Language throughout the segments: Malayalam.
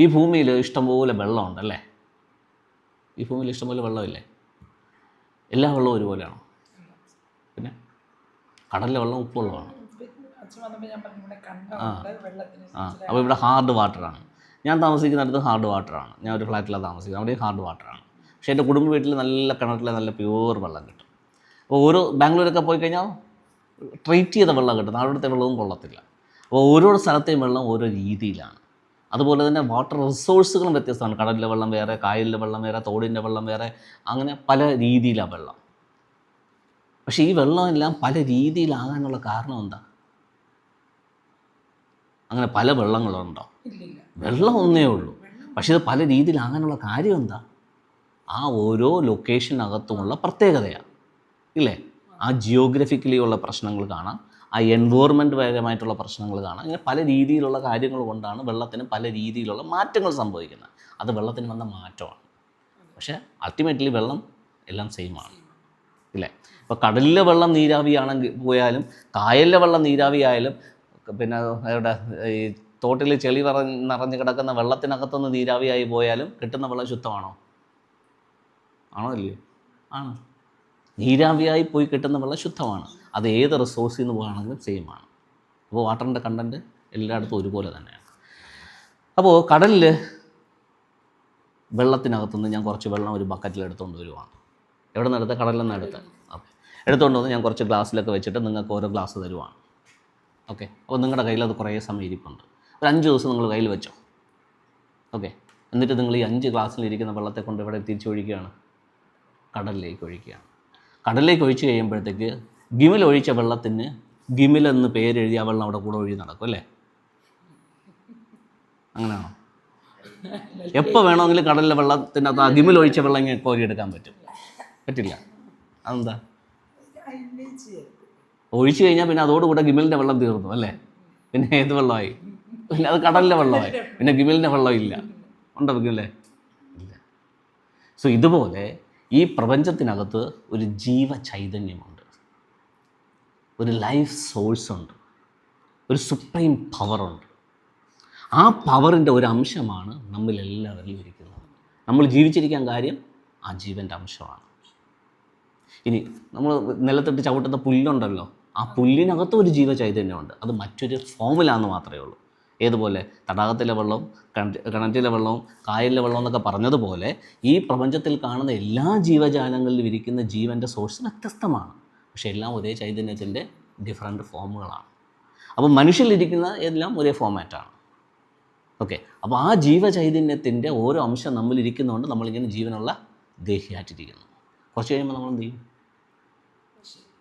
ഈ ഭൂമിയിൽ ഇഷ്ടംപോലെ വെള്ളമുണ്ടല്ലേ? ഈ ഭൂമിയിൽ ഇഷ്ടംപോലെ വെള്ളമില്ലേ? എല്ലാ വെള്ളവും ഒരുപോലെയാണോ? പിന്നെ? കടലിലെ വെള്ളം ഉപ്പുള്ളതാണ്. ആ. അപ്പോൾ ഇവിടെ ഹാർഡ് വാട്ടറാണ് ഞാൻ താമസിക്കുന്നിടത്ത് ഹാർഡ് വാട്ടറാണ് ഞാൻ ഒരു ഫ്ലാറ്റിലാണ് താമസിക്കുന്നത്. അവിടെ ഹാർഡ് വാട്ടറാണ് പക്ഷേ എന്റെ കുടുംബ വീട്ടിൽ നല്ല കിണറ്റിലെ നല്ല പ്യൂർ വെള്ളം കിട്ടും. അപ്പോൾ ഓരോ ബാംഗ്ലൂരൊക്കെ പോയി കഴിഞ്ഞാൽ ട്രീറ്റ് ചെയ്ത വെള്ളം കിട്ടും. അവിടുത്തെ വെള്ളവും കൊള്ളത്തില്ല. അപ്പോൾ ഓരോ സ്ഥലത്തെയും വെള്ളം ഓരോ രീതിയിലാണ്. അതുപോലെ തന്നെ വാട്ടർ റിസോഴ്സുകളും വ്യത്യസ്തമാണ്. കടലിലെ വെള്ളം വേറെ കായലിലെ വെള്ളം വേറെ തോടിന്റെ വെള്ളം വേറെ അങ്ങനെ പല രീതിയിലാണ് വെള്ളം. പക്ഷേ ഈ വെള്ളമെല്ലാം പല രീതിയിലാകാനുള്ള കാരണം എന്താ? അങ്ങനെ പല വെള്ളങ്ങളുണ്ടോ? വെള്ളം ഒന്നേ ഉള്ളൂ. പക്ഷേ ഇത് പല രീതിയിലാകാനുള്ള കാര്യം എന്താ? ആ ഓരോ ലൊക്കേഷനകത്തുമുള്ള പ്രത്യേകതയാണ് ഇല്ലേ? ആ ജിയോഗ്രഫിക്കലി ഉള്ള പ്രശ്നങ്ങൾ കാണാം. ആ എൻവോർമെന്റ് പരമായിട്ടുള്ള പ്രശ്നങ്ങൾ കാണാം. ഇങ്ങനെ പല രീതിയിലുള്ള കാര്യങ്ങൾ കൊണ്ടാണ് വെള്ളത്തിന് പല രീതിയിലുള്ള മാറ്റങ്ങൾ സംഭവിക്കുന്നത്. അത് വെള്ളത്തിന് വന്ന മാറ്റമാണ്. പക്ഷേ അൾട്ടിമേറ്റ്ലി വെള്ളം എല്ലാം സെയിം ആണ്. ഇല്ലേ? ഇപ്പോൾ കടലിലെ വെള്ളം നീരാവിയാണെങ്കിൽ പോയാലും കായലിലെ വെള്ളം നീരാവിയായാലും പിന്നെ ഇവിടെ ഈ തോട്ടിൽ ചെളി നിറഞ്ഞ് നിറഞ്ഞ് കിടക്കുന്ന വെള്ളത്തിനകത്തുനിന്ന് നീരാവിയായി പോയാലും കിട്ടുന്ന വെള്ളം ശുദ്ധമാണോ? ആണോ ഇല്ലയോ ആണ്. നീരാവിയായി പോയി കിട്ടുന്ന വെള്ളം ശുദ്ധമാണ്. അത് ഏത് റിസോഴ്സിൽ നിന്ന് പോകുകയാണെങ്കിലും സെയിം ആണ്. അപ്പോൾ വാട്ടറിന്റെ കണ്ടന്റ് എല്ലായിടത്തും ഒരുപോലെ തന്നെയാണ്. അപ്പോൾ കടലിൽ വെള്ളത്തിനകത്തുനിന്ന് ഞാൻ കുറച്ച് വെള്ളം ഒരു ബക്കറ്റിൽ എടുത്തുകൊണ്ട് വരുവാണ്. എവിടെ നിന്ന് എടുത്ത കടലിൽ നിന്ന് എടുത്ത് ഓക്കെ എടുത്തുകൊണ്ട് വന്ന് ഞാൻ കുറച്ച് ഗ്ലാസ്സിലൊക്കെ വെച്ചിട്ട് നിങ്ങൾക്ക് ഓരോ ഗ്ലാസ് തരുവാണ്. ഓക്കെ അപ്പോൾ നിങ്ങളുടെ കയ്യിൽ അത് കുറേ സമയം ഇരിപ്പുണ്ട്. ഒരു അഞ്ച് ദിവസം നിങ്ങൾ കയ്യിൽ വെച്ചോ. ഓക്കെ എന്നിട്ട് നിങ്ങൾ ഈ അഞ്ച് ഗ്ലാസ്സിലിരിക്കുന്ന വെള്ളത്തെ കൊണ്ട് ഇവിടെ തിരിച്ചൊഴിക്കുകയാണ് കടലിലേക്ക് ഒഴിക്കുകയാണ്. കടലിലേക്ക് ഒഴിച്ച് കഴിയുമ്പോഴത്തേക്ക് ഗിമിൽ ഒഴിച്ച വെള്ളത്തിന് ഗിമിൽ എന്ന് പേരെഴുതി ആ വെള്ളം അവിടെ കൂടെ ഒഴുകി നടക്കും അല്ലേ? അങ്ങനെയാണോ? എപ്പോൾ വേണമെങ്കിലും കടലിലെ വെള്ളത്തിനകത്ത് ആ ഗിമിൽ ഒഴിച്ച വെള്ളം ഇങ്ങനെ കോരിയെടുക്കാൻ പറ്റും. പറ്റില്ല. അതെന്താ? ഒഴിച്ചു കഴിഞ്ഞാൽ പിന്നെ അതോടുകൂടെ ഗിമിലിന്റെ വെള്ളം തീർന്നു അല്ലേ? പിന്നെ ഏത് വെള്ളമായി? പിന്നെ അത് കടലിലെ വെള്ളമായി. പിന്നെ ഗിമിലിന്റെ വെള്ളം ഇല്ല. ഉണ്ടോ ഗിമിലെ ഇല്ല. സോ ഇതുപോലെ ഈ പ്രപഞ്ചത്തിനകത്ത് ഒരു ജീവ ചൈതന്യമുണ്ട് ഒരു ലൈഫ് സോഴ്സ് ഉണ്ട്. ഒരു സുപ്രീം പവറുണ്ട് ആ പവറിന്റെ ഒരു അംശമാണ് നമ്മളിലെല്ലാവരിലും ഇരിക്കുന്നത്. നമ്മൾ ജീവിച്ചിരിക്കാൻ കാര്യം ആ ജീവന്റെ അംശമാണ്. ഇനി നമ്മൾ നിലത്തിട്ട് ചവിട്ടുന്ന പുല്ലുണ്ടല്ലോ ആ പുല്ലിനകത്ത് ഒരു ജീവചൈതന്യമുണ്ട്. അത് മറ്റൊരു ഫോമിലാന്ന് മാത്രമേ ഉള്ളൂ. ഏതുപോലെ? തടാകത്തിലെ വെള്ളവും കിണറ്റ് കിണറ്റിലെ വെള്ളവും കായലിലെ വെള്ളവും എന്നൊക്കെ പറഞ്ഞതുപോലെ ഈ പ്രപഞ്ചത്തിൽ കാണുന്ന എല്ലാ ജീവജാലങ്ങളിലും ഇരിക്കുന്ന ജീവന്റെ സോഴ്സ് വ്യത്യസ്തമാണ്. പക്ഷേ എല്ലാം ഒരേ ചൈതന്യത്തിന്റെ ഡിഫറെന്റ് ഫോമുകളാണ് അപ്പോൾ മനുഷ്യരിലിരിക്കുന്ന എല്ലാം ഒരേ ഫോമാറ്റാണ് ഓക്കെ അപ്പോൾ ആ ജീവചൈതന്യത്തിന്റെ ഓരോ അംശം നമ്മളിരിക്കുന്നതുകൊണ്ട് നമ്മളിങ്ങനെ ജീവനുള്ള ദേഹിയായിട്ടിരിക്കുന്നു. കുറച്ച് കഴിയുമ്പോൾ നമ്മൾ എന്ത് ചെയ്യും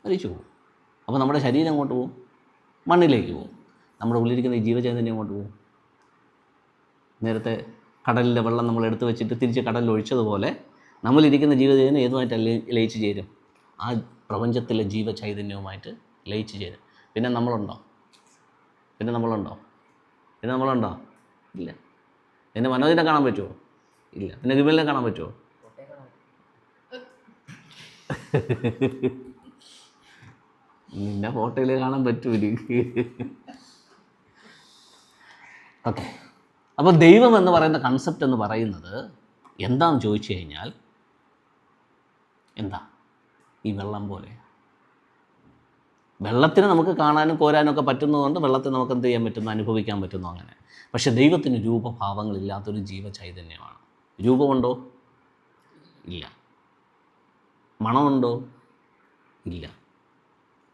മരിച്ചു പോകും. അപ്പോൾ നമ്മുടെ ശരീരം അങ്ങോട്ട് പോകും? മണ്ണിലേക്ക് പോകും. നമ്മുടെ ഉള്ളിലിരിക്കുന്ന ഈ ജീവചൈതന്യം അങ്ങോട്ട് പോകും? നേരത്തെ കടലിലെ വെള്ളം നമ്മൾ എടുത്തു വെച്ചിട്ട് തിരിച്ച് കടലിൽ ഒഴിച്ചതുപോലെ നമ്മളിരിക്കുന്ന ജീവചൈതന്യം ഏതുമായിട്ട് ലയി- ലയിച്ച് ചേരും? ആ പ്രപഞ്ചത്തിലെ ജീവചൈതന്യവുമായിട്ട് ലയിച്ച് ചേരും. പിന്നെ നമ്മളുണ്ടോ? പിന്നെ നമ്മളുണ്ടോ? പിന്നെ നമ്മളുണ്ടോ? ഇല്ല. പിന്നെ മനോജിനെ കാണാൻ പറ്റുമോ ഇല്ല. പിന്നെ വിമലിനെ കാണാൻ പറ്റുമോ നിന്നെ ഫോട്ടോയിൽ കാണാൻ പറ്റൂല ഓക്കെ. അപ്പോൾ ദൈവം എന്ന് പറയുന്ന കൺസെപ്റ്റ് എന്ന് പറയുന്നത് എന്താണെന്ന് ചോദിച്ചു കഴിഞ്ഞാൽ എന്താ? ഈ വെള്ളം പോലെ. വെള്ളത്തിന് നമുക്ക് കാണാനും കോരാനും ഒക്കെ പറ്റുന്നതുകൊണ്ട് വെള്ളത്തെ നമുക്ക് എന്ത് ചെയ്യാൻ പറ്റുന്നു? അനുഭവിക്കാൻ പറ്റുന്നു അങ്ങനെ. പക്ഷേ ദൈവത്തിന് രൂപഭാവങ്ങളില്ലാത്തൊരു ജീവചൈതന്യമാണ്. രൂപമുണ്ടോ? ഇല്ല. മണമുണ്ടോ? ഇല്ല.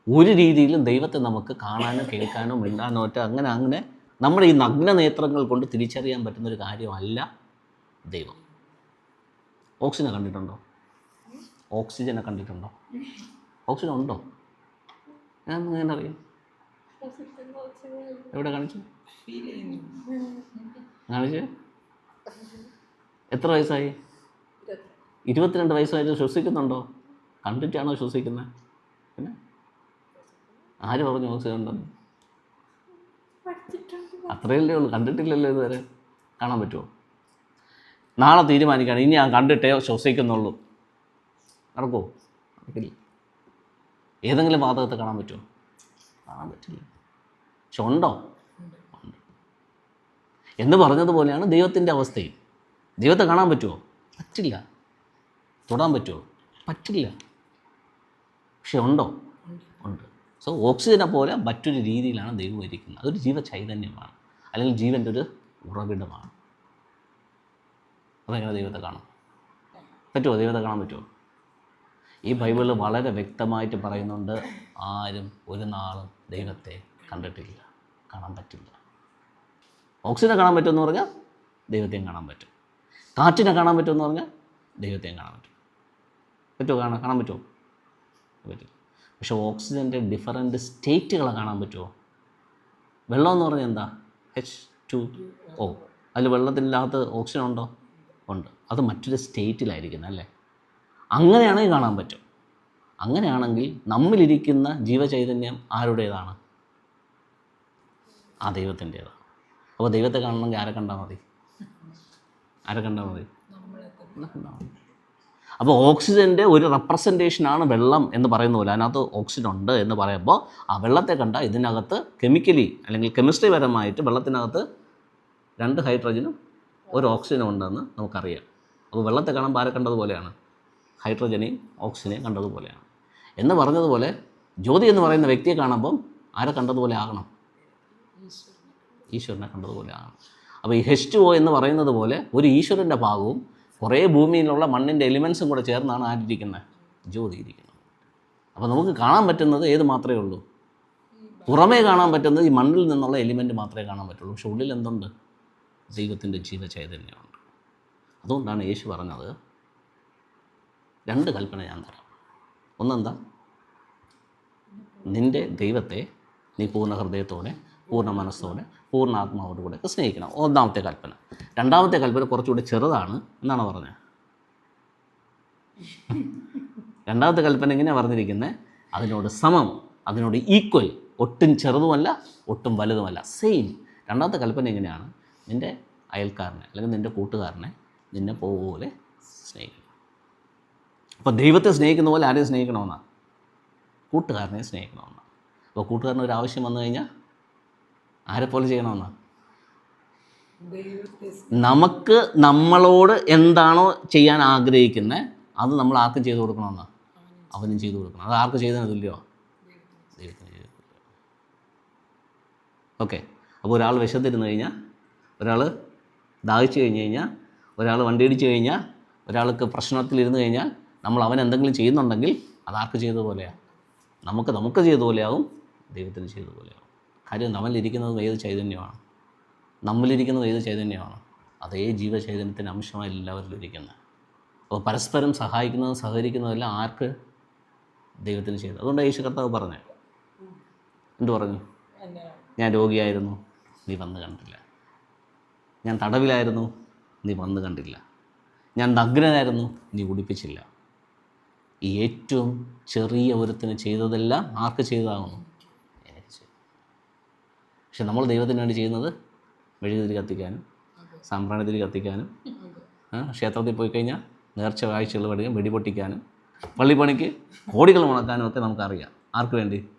ഒരു രീതിയിലും ദൈവത്തെ നമുക്ക് കാണാനോ കേൾക്കാനോ മിണ്ടാനോ ഒറ്റ അങ്ങനെ അങ്ങനെ നമ്മുടെ ഈ നഗ്ന നേത്രങ്ങൾ കൊണ്ട് തിരിച്ചറിയാൻ പറ്റുന്നൊരു കാര്യമല്ല ദൈവം. ഓക്സിജനെ കണ്ടിട്ടുണ്ടോ? ഓക്സിജനെ കണ്ടിട്ടുണ്ടോ? ഓക്സിജൻ ഉണ്ടോ ഞാൻ എവിടെ കാണിച്ചു? കാണിച്ചു? എത്ര വയസ്സായി? ഇരുപത്തിരണ്ട് വയസ്സായിട്ട് ശ്വസിക്കുന്നുണ്ടോ? കണ്ടിട്ടാണോ ശ്വസിക്കുന്നത്? പിന്നെ? ആര് പറഞ്ഞു ഓക്സിജൻ ഉണ്ടെന്ന് അത്രയല്ലേ ഉള്ളൂ. കണ്ടിട്ടില്ലല്ലോ ഇതുവരെ. കാണാൻ പറ്റുമോ? നാളെ തീരുമാനിക്കുകയാണ് ഇനി ഞാൻ കണ്ടിട്ടേ ശ്വസിക്കുന്നുള്ളൂ. നടക്കുമോ നടക്കില്ല ഏതെങ്കിലും വാതകത്തെ കാണാൻ പറ്റുമോ? കാണാൻ പറ്റില്ല. പക്ഷെ ഉണ്ടോ? എന്ന് പറഞ്ഞതുപോലെയാണ് ദൈവത്തിന്റെ അവസ്ഥയും. ദൈവത്തെ കാണാൻ പറ്റുമോ? പറ്റില്ല. തൊടാൻ പറ്റുമോ? പറ്റില്ല. പക്ഷെ ഉണ്ടോ? ഉണ്ട്. സോ ഓക്സിജനെ പോലെ മറ്റൊരു രീതിയിലാണ് ദൈവം ഇരിക്കുന്നത്. അതൊരു ജീവ ചൈതന്യമാണ് അല്ലെങ്കിൽ ജീവന്റെ ഒരു ഉറവിടമാണ്. അതെങ്ങനെ ദൈവത്തെ കാണാം? പറ്റുമോ? ദൈവത്തെ കാണാൻ പറ്റുമോ? ഈ ബൈബിളിൽ വളരെ വ്യക്തമായിട്ട് പറയുന്നുണ്ട് ആരും ഒരു നാളും ദൈവത്തെ കണ്ടിട്ടില്ല കാണാൻ പറ്റില്ല. ഓക്സിജനെ കാണാൻ പറ്റുമെന്ന് പറഞ്ഞാൽ ദൈവത്തെയും കാണാൻ പറ്റും. കാറ്റിനെ കാണാൻ പറ്റുമെന്ന് പറഞ്ഞാൽ ദൈവത്തെയും കാണാൻ പറ്റും. പറ്റുമോ? കാണാൻ കാണാൻ പറ്റുമോ? പറ്റില്ല പക്ഷേ ഓക്സിജന്റെ ഡിഫറന്റ് സ്റ്റേറ്റുകളെ കാണാൻ പറ്റുമോ? വെള്ളം എന്ന് പറഞ്ഞാൽ എന്താ? എച്ച് ടു ഓ അതിൽ വെള്ളത്തിനകത്ത് ഓക്സിജൻ ഉണ്ടോ? ഉണ്ട്. അത് മറ്റൊരു സ്റ്റേറ്റിലായിരിക്കുന്നത് അല്ലേ? അങ്ങനെയാണെങ്കിൽ കാണാൻ പറ്റും. അങ്ങനെയാണെങ്കിൽ നമ്മളിരിക്കുന്ന ജീവചൈതന്യം ആരുടേതാണ്? ആ ദൈവത്തിന്റേതാണ്. അപ്പോൾ ദൈവത്തെ കാണണമെങ്കിൽ ആരെ കണ്ടാൽ മതി? ആരെ കണ്ടാൽ മതി? അപ്പോൾ ഓക്സിജന്റെ ഒരു റെപ്രസെന്റേഷനാണ് വെള്ളം എന്ന് പറയുന്ന പോലെ. അതിനകത്ത് ഓക്സിജൻ ഉണ്ട് എന്ന് പറയുമ്പോൾ ആ വെള്ളത്തെ കണ്ട ഇതിനകത്ത് കെമിക്കലി അല്ലെങ്കിൽ കെമിസ്ട്രി പരമായിട്ട് വെള്ളത്തിനകത്ത് രണ്ട് ഹൈഡ്രജനും ഒരു ഓക്സിജനും ഉണ്ടെന്ന് നമുക്കറിയാം. അപ്പോൾ വെള്ളത്തെ കാണുമ്പോൾ ആരെ കണ്ടതുപോലെയാണ്? ഹൈഡ്രജനെയും ഓക്സിജനെയും കണ്ടതുപോലെയാണ്. എന്ന് പറഞ്ഞതുപോലെ ജ്യോതി എന്ന് പറയുന്ന വ്യക്തിയെ കാണുമ്പം ആരെ കണ്ടതുപോലെ ആകണം? ഈശ്വരനെ കണ്ടതുപോലെ ആകണം. അപ്പോൾ ഈ ഹെച്ച് ഒ എന്ന് പറയുന്നത് പോലെ ഒരു ഈശ്വരന്റെ ഭാഗവും കുറേ ഭൂമിയിലുള്ള മണ്ണിന്റെ എലിമെൻസും കൂടെ ചേർന്നാണ് ആരിയ്ക്കുന്നത്? ജ്യോതി ഇരിക്കുന്നത്. അപ്പോൾ നമുക്ക് കാണാൻ പറ്റുന്നത് ഏത് മാത്രമേ ഉള്ളൂ? പുറമേ കാണാൻ പറ്റുന്നത് ഈ മണ്ണിൽ നിന്നുള്ള എലിമെന്റ് മാത്രമേ കാണാൻ പറ്റുള്ളൂ. പക്ഷെ ഉള്ളിൽ എന്തുണ്ട്? ദൈവത്തിന്റെ ജീവചൈതന്യമുണ്ട്. അതുകൊണ്ടാണ് യേശു പറഞ്ഞത് രണ്ട് കൽപ്പന ഞാൻ തരാം. ഒന്നെന്താ? നിന്റെ ദൈവത്തെ നീ പൂർണ ഹൃദയത്തോടെ പൂർണ മനസ്സോടെ പൂർണ ആത്മാവോടുകൂടെ സ്നേഹിക്കണം. ഒന്നാമത്തെ കൽപ്പന. രണ്ടാമത്തെ കൽപ്പന കുറച്ചുകൂടി ചെറുതാണ് എന്നാണ് പറഞ്ഞത്. രണ്ടാമത്തെ കൽപ്പന എങ്ങനെയാണ് പറഞ്ഞിരിക്കുന്നത് അതിനോട് സമം അതിനോട് ഈക്വൽ ഒട്ടും ചെറുതുമല്ല ഒട്ടും വലുതുമല്ല. സെയിം രണ്ടാമത്തെ കൽപ്പന എങ്ങനെയാണ്? നിന്റെ അയൽക്കാരനെ അല്ലെങ്കിൽ നിന്റെ കൂട്ടുകാരനെ നിന്നെ പോലെ സ്നേഹിക്കണം. അപ്പോൾ ദൈവത്തെ സ്നേഹിക്കുന്ന പോലെ ആരെയും സ്നേഹിക്കണമെന്നാണ് കൂട്ടുകാരനെ സ്നേഹിക്കണമെന്നാണ് അപ്പോൾ കൂട്ടുകാരന് ഒരു ആവശ്യം വന്നു കഴിഞ്ഞാൽ ആരെപ്പോലെ ചെയ്യണമെന്നാണ് നമുക്ക് നമ്മളോട് എന്താണോ ചെയ്യാൻ ആഗ്രഹിക്കുന്നത് അത് നമ്മൾ ആർക്കും ചെയ്തു കൊടുക്കണമെന്നാണ് അവനും ചെയ്തു കൊടുക്കണം. അത് ആർക്ക് ചെയ്തതിന് തുല്യോ ദൈവത്തിന് ചെയ്തു ഓക്കെ. അപ്പോൾ ഒരാൾ വിശന്നിരുന്ന് കഴിഞ്ഞാൽ ഒരാൾ ദാഹിച്ചു കഴിഞ്ഞ് കഴിഞ്ഞാൽ ഒരാൾ വണ്ടി ഇടിച്ചു കഴിഞ്ഞാൽ ഒരാൾക്ക് പ്രശ്നത്തിലിരുന്ന് കഴിഞ്ഞാൽ നമ്മൾ അവൻ എന്തെങ്കിലും ചെയ്യുന്നുണ്ടെങ്കിൽ അത് ആർക്ക് ചെയ്തതുപോലെയാണ് നമുക്ക് നമുക്ക് ചെയ്തതുപോലെയാവും ദൈവത്തിന് ചെയ്തതുപോലെയാവും കാര്യം നമ്മളിരിക്കുന്നതും ഏത് ചൈതന്യമാണ്? നമ്മളിരിക്കുന്നത് ഏത് ചൈതന്യമാണ്? അതേ ജീവചൈതന്യത്തിന്റെ അംശമാണ് എല്ലാവരിലും ഇരിക്കുന്നത്. അപ്പോൾ പരസ്പരം സഹായിക്കുന്നതും സഹകരിക്കുന്നതെല്ലാം ആർക്ക് ദൈവത്തിന് ചെയ്തു അതുകൊണ്ട് യേശു കർത്താവ് പറഞ്ഞു എന്തു പറഞ്ഞു? ഞാൻ രോഗിയായിരുന്നു നീ വന്ന് കണ്ടില്ല. ഞാൻ തടവിലായിരുന്നു നീ വന്ന് കണ്ടില്ല. ഞാൻ നഗ്നനായിരുന്നു നീ ഉടുപ്പിച്ചില്ല. ഈ ഏറ്റവും ചെറിയ ഒരുത്തിന് ചെയ്തതെല്ലാം ആർക്ക് ചെയ്തതാകുന്നു പക്ഷെ നമ്മൾ ദൈവത്തിന് വേണ്ടി ചെയ്യുന്നത് മെഴുകുതിരി കത്തിക്കാനും സാമ്പ്രാണിതിരി കത്തിക്കാനും ക്ഷേത്രത്തിൽ പോയി കഴിഞ്ഞാൽ നേർച്ച കാഴ്ചകൾ പഠിക്കാൻ വെടിപൊട്ടിക്കാനും പള്ളിപ്പണിക്ക് കോടികൾ മുടക്കാനും ഒക്കെ നമുക്കറിയാം. ആർക്ക് വേണ്ടി?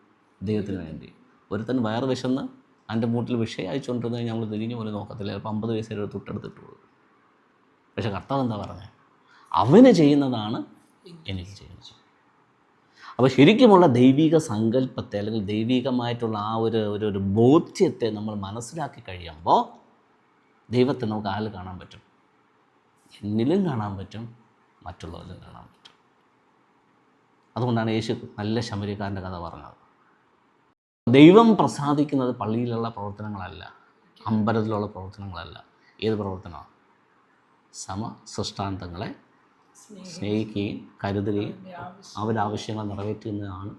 ദൈവത്തിന് വേണ്ടി. ഒരുത്തൻ വയറ് വിശന്ന് അതിന്റെ മൂട്ടിൽ വിഷയം കഴിഞ്ഞാൽ നമ്മൾ തിരിഞ്ഞു പോലും നോക്കത്തില്ല. ചിലപ്പോൾ അമ്പത് വയസ്സേ തൊട്ടടുത്തിട്ടുള്ളൂ പക്ഷെ കർത്താവ് എന്താ പറഞ്ഞത് അവന് ചെയ്യുന്നതാണ് എനിക്ക് ചെയ്യുന്നത് അപ്പോൾ ശരിക്കുമുള്ള ദൈവിക സങ്കല്പത്തെ അല്ലെങ്കിൽ ദൈവികമായിട്ടുള്ള ആ ഒരു ഒരു ഒരു ബോധ്യത്തെ നമ്മൾ മനസ്സിലാക്കി കഴിയുമ്പോൾ ദൈവത്തെ നമുക്ക് ആൾ കാണാൻ പറ്റും? എന്നിലും കാണാൻ പറ്റും മറ്റുള്ളവരിലും കാണാൻ പറ്റും. അതുകൊണ്ടാണ് യേശു നല്ല ശമരിക്കാരന്റെ കഥ പറഞ്ഞത്. ദൈവം പ്രസാദിക്കുന്നത് പള്ളിയിലുള്ള പ്രവർത്തനങ്ങളല്ല അമ്പലത്തിലുള്ള പ്രവർത്തനങ്ങളല്ല. ഏത് പ്രവർത്തനമാണ്? സമ സൃഷ്ടാന്തങ്ങളെ സ്നേഹിക്കുകയും കരുതുകയും അവരുടെ ആവശ്യങ്ങൾ നിറവേറ്റുന്നതാണ്.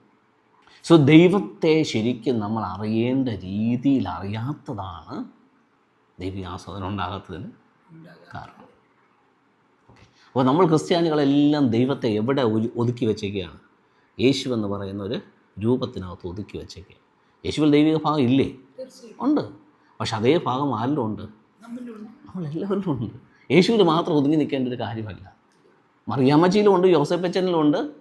സോ ദൈവത്തെ ശരിക്കും നമ്മൾ അറിയേണ്ട രീതിയിൽ അറിയാത്തതാണ് ദൈവികാസ്വാദനം ഉണ്ടാകാത്തതിന് കാരണം. ഓക്കെ അപ്പോൾ നമ്മൾ ക്രിസ്ത്യാനികളെല്ലാം ദൈവത്തെ എവിടെ ഒതുക്കി വെച്ചേക്കുകയാണ് യേശു എന്ന് പറയുന്ന ഒരു രൂപത്തിനകത്ത് ഒതുക്കി വെച്ചേക്കുക യേശുവിൽ ദൈവിക ഭാഗം ഇല്ലേ? ഉണ്ട്. പക്ഷെ അതേ ഭാഗം ആരിലും ഉണ്ട് നമ്മളെല്ലാവരിലും ഉണ്ട്. യേശുവിൽ മാത്രം ഒതുങ്ങി നിൽക്കേണ്ട ഒരു കാര്യമല്ല. മറിയാമ്മച്ചിയിലും ഉണ്ട് തോമാച്ചനിലുമുണ്ട് ഉണ്ട്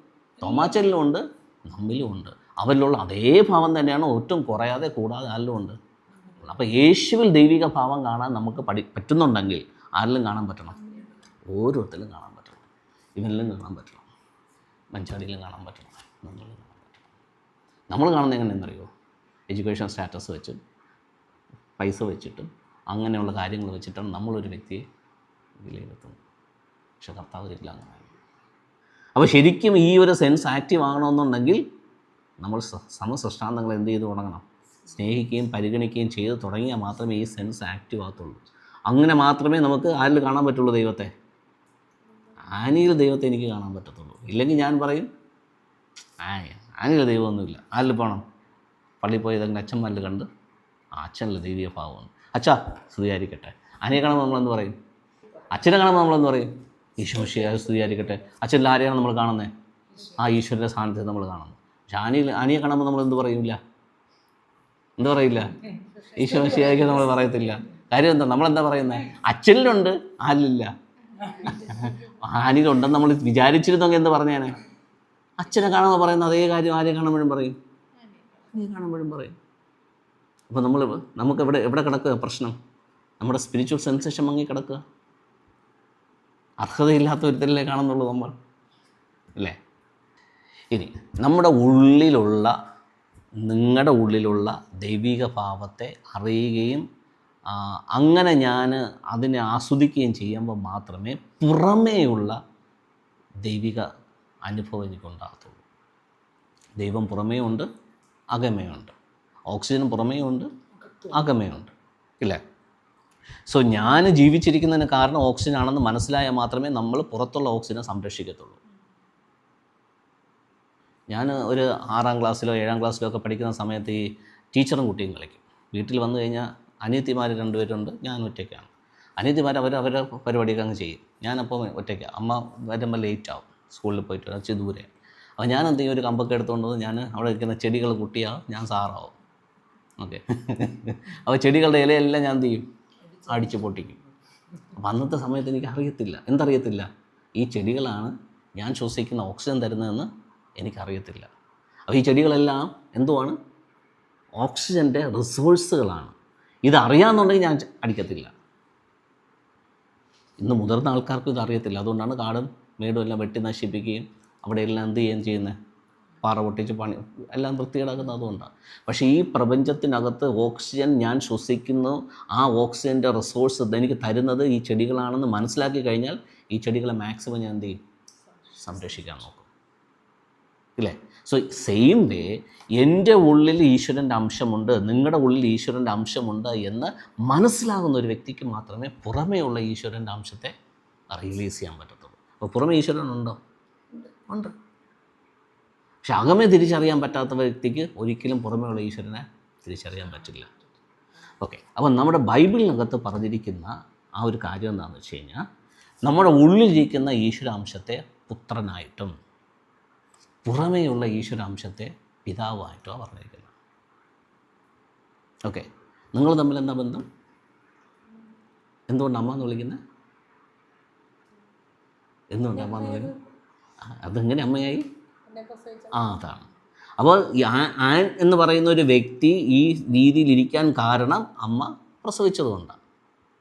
തോമാച്ചനിലും ഉണ്ട് നമ്മിലും ഉണ്ട്. അവരിലുള്ള അതേ ഭാവം തന്നെയാണ് ഒട്ടും കുറയാതെ കൂടാതെ ആരിലും ഉണ്ട്. ഉണ്ട് അപ്പോൾ യേശുവിൽ ദൈവിക ഭാവം കാണാൻ നമുക്ക് പഠി പറ്റുന്നുണ്ടെങ്കിൽ ആരിലും കാണാൻ പറ്റണം? ഓരോരുത്തരും കാണാൻ പറ്റണം. ഇവരിലും കാണാൻ പറ്റണം. മഞ്ചാടിയിലും കാണാൻ പറ്റണം. നമ്മളിലും കാണാൻ പറ്റണം. നമ്മൾ കാണുന്നത് എങ്ങനെയെന്നറിയോ എഡ്യൂക്കേഷൻ സ്റ്റാറ്റസ് വെച്ചും പൈസ വെച്ചിട്ടും അങ്ങനെയുള്ള കാര്യങ്ങൾ വെച്ചിട്ടാണ് നമ്മളൊരു വ്യക്തിയെ വിലയിരുത്തുന്നത്. പക്ഷെ കർത്താവ് ഒരിക്കലും അങ്ങനെ അപ്പോൾ ശരിക്കും ഈ ഒരു സെൻസ് ആക്റ്റീവ് ആകണമെന്നുണ്ടെങ്കിൽ നമ്മൾ സമസൃഷ്ടാന്തങ്ങൾ എന്ത് ചെയ്ത് തുടങ്ങണം? സ്നേഹിക്കുകയും പരിഗണിക്കുകയും ചെയ്ത് തുടങ്ങിയാൽ മാത്രമേ ഈ സെൻസ് ആക്റ്റീവ് ആകത്തുള്ളൂ. അങ്ങനെ മാത്രമേ നമുക്ക് ആരിൽ കാണാൻ പറ്റുള്ളൂ ദൈവത്തെ? ആനിയിൽ ദൈവത്തെ എനിക്ക് കാണാൻ പറ്റത്തുള്ളൂ. ഇല്ലെങ്കിൽ ഞാൻ പറയും ആ ആനിയിൽ ദൈവമൊന്നുമില്ല. ആരിൽ പോകണം പള്ളിയിൽ പോയി ഏതെങ്കിലും അച്ഛന്മാരിൽ കണ്ട് ആ അച്ഛനിൽ ദൈവീയ ഭാവമാണ് അച്ഛാ സ്തുതിയായിരിക്കട്ടെ. ആനയെ കാണുമ്പോൾ നമ്മളെന്ന് പറയും? അച്ഛനെ കാണുമ്പോൾ നമ്മളെന്ന് പറയും? ഈശോ ശിയായ സ്തുതിയായിരിക്കട്ടെ. അച്ഛനിൽ ആരെയാണ് നമ്മൾ കാണുന്നത്? ആ ഈശ്വരന്റെ സാന്നിധ്യം നമ്മൾ കാണുന്നു. പക്ഷെ ആനയിൽ ആനയെ കാണുമ്പോൾ നമ്മൾ എന്ത് പറയില്ല? എന്ത് പറയില്ല? ഈശോ ശിയായിക്ക് നമ്മൾ പറയത്തില്ല. കാര്യം എന്താ? നമ്മളെന്താ പറയുന്നത് അച്ഛനിലുണ്ട് ആനിലില്ല ആനിലുണ്ടെന്ന് നമ്മൾ വിചാരിച്ചിരുന്നെങ്കിൽ എന്ത് പറഞ്ഞേനെ? അച്ഛനെ കാണുമ്പോൾ പറയുന്ന അതേ കാര്യം ആരെ കാണുമ്പോഴും പറയും? ആരെ കാണുമ്പോഴും പറയും. അപ്പോൾ നമ്മൾ നമുക്ക് എവിടെ എവിടെ കിടക്കുക? പ്രശ്നം. നമ്മുടെ സ്പിരിച്വൽ സെൻസേഷൻ മങ്ങി കിടക്കുക. അർഹതയില്ലാത്ത ഒരുത്തരിലേ കാണുന്നുള്ളൂ നമ്മൾ അല്ലേ? ഇനി നമ്മുടെ ഉള്ളിലുള്ള നിങ്ങളുടെ ഉള്ളിലുള്ള ദൈവിക ഭാവത്തെ അറിയുകയും അങ്ങനെ ഞാൻ അതിനെ ആസ്വദിക്കുകയും ചെയ്യുമ്പോൾ മാത്രമേ പുറമേയുള്ള ദൈവിക അനുഭവം എനിക്കുണ്ടാകത്തുള്ളൂ. ദൈവം പുറമേ ഉണ്ട് അകമേ ഉണ്ട്. ഓക്സിജൻ പുറമേ ഉണ്ട് അകമേ ഉണ്ട്. ഇല്ലേ? സോ ഞാൻ ജീവിച്ചിരിക്കുന്നതിന് കാരണം ഓക്സിജൻ ആണെന്ന് മനസ്സിലായാൽ മാത്രമേ നമ്മൾ പുറത്തുള്ള ഓക്സിജനെ സംരക്ഷിക്കത്തുള്ളൂ. ഞാൻ ഒരു ആറാം ക്ലാസ്സിലോ ഏഴാം ക്ലാസ്സിലോ ഒക്കെ പഠിക്കുന്ന സമയത്ത് ഈ ടീച്ചറും കുട്ടിയും കളിക്കും. വീട്ടിൽ വന്നു കഴിഞ്ഞാൽ അനിയത്തിമാർ രണ്ടുപേരുണ്ട് ഞാൻ ഒറ്റയ്ക്കാണ്. അനിയത്തിമാർ അവർ അവരുടെ പരിപാടിയൊക്കെ അങ്ങ് ചെയ്യും. ഞാനപ്പോൾ ഒറ്റയ്ക്കാണ് അമ്മ വരുമ്പോൾ ലേറ്റ് ആവും സ്കൂളിൽ പോയിട്ട് കുറച്ച് ദൂരെ അപ്പോൾ ഞാൻ എന്ത് ചെയ്യും? ഒരു കമ്പൊക്കെ എടുത്തുകൊണ്ട് ഞാൻ അവിടെ ഇരിക്കുന്ന ചെടികൾ കുട്ടിയാവും ഞാൻ സാറാവും. ഓക്കെ അപ്പോൾ ചെടികളുടെ ഇലയെല്ലാം ഞാൻ എന്ത് ചെയ്യും? അടിച്ച് പൊട്ടിക്കും. അപ്പം അന്നത്തെ സമയത്ത് എനിക്ക് അറിയത്തില്ല എന്തറിയത്തില്ല? ഈ ചെടികളാണ് ഞാൻ ശ്വസിക്കുന്ന ഓക്സിജൻ തരുന്നതെന്ന് എനിക്കറിയത്തില്ല. അപ്പോൾ ഈ ചെടികളെല്ലാം എന്തുവാണ്? ഓക്സിജന്റെ റിസോഴ്സുകളാണ്. ഇതറിയാമെന്നുണ്ടെങ്കിൽ ഞാൻ അടിക്കത്തില്ല. ഇന്ന് മുതിർന്ന ആൾക്കാർക്കും ഇത് അറിയത്തില്ല അതുകൊണ്ടാണ് കാടും മേടും എല്ലാം വെട്ടി നശിപ്പിക്കുകയും അവിടെയെല്ലാം എന്ത് ചെയ്യുകയും ചെയ്യുന്നത്? പാറ പൊട്ടിച്ച് പണി എല്ലാം വൃത്തികേടാക്കുന്നത് അതുകൊണ്ടാണ്. പക്ഷേ ഈ പ്രപഞ്ചത്തിനകത്ത് ഓക്സിജൻ ഞാൻ ശ്വസിക്കുന്നു ആ ഓക്സിജന്റെ റിസോഴ്സ് എനിക്ക് തരുന്നത് ഈ ചെടികളാണെന്ന് മനസ്സിലാക്കി കഴിഞ്ഞാൽ ഈ ചെടികളെ മാക്സിമം ഞാൻ എന്ത് ചെയ്യും? സംരക്ഷിക്കാൻ നോക്കും. ഇല്ലേ? സോ സെയിം വേ എന്റെ ഉള്ളിൽ ഈശ്വരന്റെ അംശമുണ്ട് നിങ്ങളുടെ ഉള്ളിൽ ഈശ്വരന്റെ അംശമുണ്ട് എന്ന് മനസ്സിലാകുന്ന ഒരു വ്യക്തിക്ക് മാത്രമേ പുറമേയുള്ള ഈശ്വരന്റെ അംശത്തെ റിലീസ് ചെയ്യാൻ പറ്റത്തുള്ളൂ. അപ്പോൾ പുറമേ ഈശ്വരൻ ഉണ്ടോ ഉണ്ട്. പക്ഷെ അകമേ തിരിച്ചറിയാൻ പറ്റാത്ത വ്യക്തിക്ക് ഒരിക്കലും പുറമേയുള്ള ഈശ്വരനെ തിരിച്ചറിയാൻ പറ്റില്ല. ഓക്കെ. അപ്പം നമ്മുടെ ബൈബിളിനകത്ത് പറഞ്ഞിരിക്കുന്ന ആ ഒരു കാര്യം എന്താണെന്ന് വെച്ച് കഴിഞ്ഞാൽ നമ്മുടെ ഉള്ളിലിരിക്കുന്ന ഈശ്വരാംശത്തെ പുത്രനായിട്ടും പുറമേയുള്ള ഈശ്വരാംശത്തെ പിതാവായിട്ടുമാണ് പറഞ്ഞിരിക്കുന്നത് ഓക്കെ. നിങ്ങൾ തമ്മിൽ എന്താ ബന്ധം? എന്തുകൊണ്ട് അമ്മ എന്ന് വിളിക്കുന്നത്? എന്തുകൊണ്ട് അമ്മ എന്ന് വിളിക്കുന്നത്? അതെങ്ങനെ അമ്മയായി? ആ അതാണ്. അപ്പോൾ ആൻ എന്ന് പറയുന്ന ഒരു വ്യക്തി ഈ രീതിയിൽ ഇരിക്കാൻ കാരണം അമ്മ പ്രസവിച്ചതുകൊണ്ടാണ്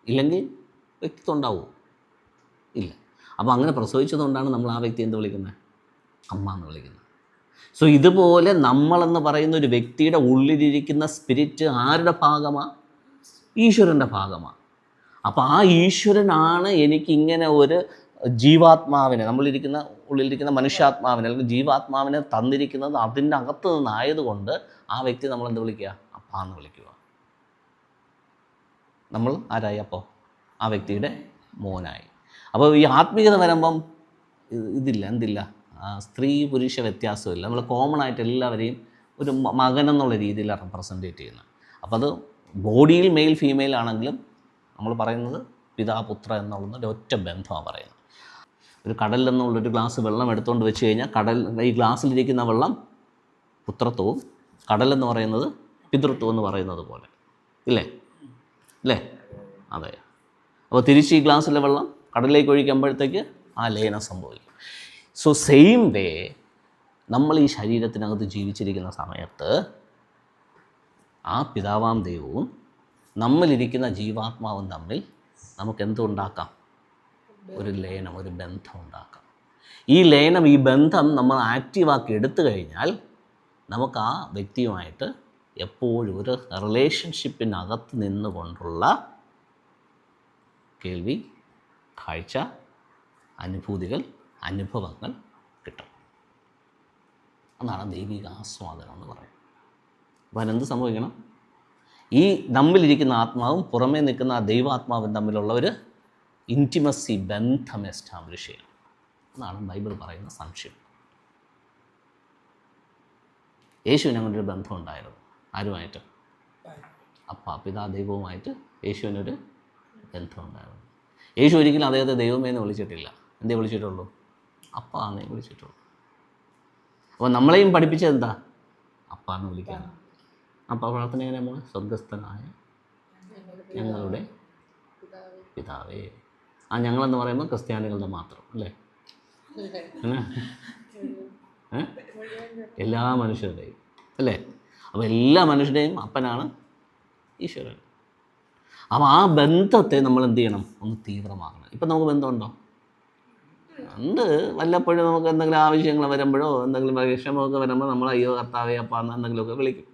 ഇല്ലെങ്കിൽ വ്യക്തിത്വം ഉണ്ടാവുമോ ഇല്ല. അപ്പോൾ അങ്ങനെ പ്രസവിച്ചതുകൊണ്ടാണ് നമ്മൾ ആ വ്യക്തി എന്ത് വിളിക്കുന്നത്? അമ്മ എന്ന് വിളിക്കുന്നത്. സോ ഇതുപോലെ നമ്മളെന്ന് പറയുന്ന ഒരു വ്യക്തിയുടെ ഉള്ളിലിരിക്കുന്ന സ്പിരിറ്റ് ആരുടെ ഭാഗമാണ് ഈശ്വരന്റെ ഭാഗമാണ് അപ്പോൾ ആ ഈശ്വരനാണ് എനിക്ക് ഇങ്ങനെ ഒരു ജീവാത്മാവിനെ നമ്മളിരിക്കുന്ന ഉള്ളിലിരിക്കുന്ന മനുഷ്യാത്മാവിനെ അല്ലെങ്കിൽ ജീവാത്മാവിനെ തന്നിരിക്കുന്നത് അതിന്റെ അകത്ത് നിന്നായതുകൊണ്ട് ആ വ്യക്തി നമ്മൾ എന്ത് വിളിക്കുക? അപ്പ എന്ന് വിളിക്കുക. നമ്മൾ ആരായി അപ്പോൾ ആ വ്യക്തിയുടെ മോനായി. അപ്പോൾ ഈ ആത്മീയത വരുമ്പം ഇതില്ല എന്തില്ല? സ്ത്രീ പുരുഷ വ്യത്യാസമില്ല. നമ്മൾ കോമൺ ആയിട്ട് എല്ലാവരെയും ഒരു മകൻ എന്നുള്ള രീതിയിലാണ് റെപ്രസെന്റേറ്റ് ചെയ്യുന്നത്. അപ്പോൾ അത് ബോഡിയിൽ മെയിൽ ഫീമെയിൽ ആണെങ്കിലും നമ്മൾ പറയുന്നത് പിതാപുത്ര എന്നുള്ളത് ഒറ്റ ബന്ധമാണ് പറയുന്നത്. ഒരു കടലിൽ നിന്നുള്ള ഒരു ഗ്ലാസ് വെള്ളം എടുത്തുകൊണ്ട് വെച്ച് കഴിഞ്ഞാൽ കടൽ ഈ ഗ്ലാസ്സിലിരിക്കുന്ന വെള്ളം പുത്രത്വവും കടലെന്ന് പറയുന്നത് പിതൃത്വം എന്ന് പറയുന്നത് പോലെ. ഇല്ലേ? ഇല്ലേ? അതെ. അപ്പോൾ തിരിച്ച് ഈ ഗ്ലാസ്സിലെ വെള്ളം കടലിലേക്ക് ഒഴിക്കുമ്പോഴത്തേക്ക് ആ ലയനം സംഭവിക്കും. സോ സെയിം വേ നമ്മൾ ഈ ശരീരത്തിനകത്ത് ജീവിച്ചിരിക്കുന്ന സമയത്ത് ആ പിതാവാം ദൈവവും നമ്മളിരിക്കുന്ന ജീവാത്മാവും തമ്മിൽ നമുക്ക് എന്തുണ്ടാക്കാം? ഒരു ലയനം ഒരു ബന്ധം ഉണ്ടാക്കാം. ഈ ലയനം ഈ ബന്ധം നമ്മൾ ആക്റ്റീവാക്കി എടുത്തു കഴിഞ്ഞാൽ നമുക്ക് ആ വ്യക്തിയുമായിട്ട് എപ്പോഴും ഒരു റിലേഷൻഷിപ്പിനകത്ത് നിന്നുകൊണ്ടുള്ള കേൾവി കാഴ്ച അനുഭൂതികൾ അനുഭവങ്ങൾ കിട്ടും. അതാണ് ദൈവിക ആസ്വാദനം എന്ന് പറയുന്നത്. അപ്പോൾ അതിനെന്ത് സംഭവിക്കണം? ഈ നമ്മിലിരിക്കുന്ന ആത്മാവും പുറമേ നിൽക്കുന്ന ആ ദൈവാത്മാവും തമ്മിലുള്ള ഒരു ഇന്റിമസി ബന്ധം എസ്റ്റാബ്ലിഷ് ചെയ്യണം. എന്നാണ് ബൈബിൾ പറയുന്ന സംശയം. യേശുവിന് അങ്ങനെ ഒരു ബന്ധം ഉണ്ടായിരുന്നു. ആരുമായിട്ട്? അപ്പ പിതാ ദൈവവുമായിട്ട് യേശുവിനൊരു ബന്ധം ഉണ്ടായിരുന്നു. യേശു ഒരിക്കലും അദ്ദേഹത്തെ ദൈവമേ എന്ന് വിളിച്ചിട്ടില്ല. എന്തേ വിളിച്ചിട്ടുള്ളൂ? അപ്പ എന്നേ വിളിച്ചിട്ടുള്ളൂ. അപ്പോൾ നമ്മളെയും പഠിപ്പിച്ചത് എന്താ? അപ്പ എന്ന് വിളിക്കാൻ അപ്പോൾ പ്രാർത്ഥന നമ്മൾ സ്വർഗസ്ഥനായ ഞങ്ങളുടെ പിതാവേ. ആ ഞങ്ങളെന്ന് പറയുമ്പോൾ ക്രിസ്ത്യാനികളുടെ മാത്രം അല്ലേ? എല്ലാ മനുഷ്യരുടെയും അല്ലേ? അപ്പോൾ എല്ലാ മനുഷ്യരുടെയും അപ്പനാണ് ഈശ്വരൻ. അപ്പോൾ ആ ബന്ധത്തെ നമ്മൾ എന്ത് ചെയ്യണം? ഒന്ന് തീവ്രമാക്കണം. ഇപ്പം നമുക്ക് ബന്ധമുണ്ടോ? ഉണ്ട്. വല്ലപ്പോഴും നമുക്ക് എന്തെങ്കിലും ആവശ്യങ്ങൾ വരുമ്പോഴോ എന്തെങ്കിലും വിഷമമൊക്കെ വരുമ്പോൾ നമ്മൾ അയ്യോ കർത്താവേ അപ്പാന്ന് എന്തെങ്കിലുമൊക്കെ വിളിക്കും.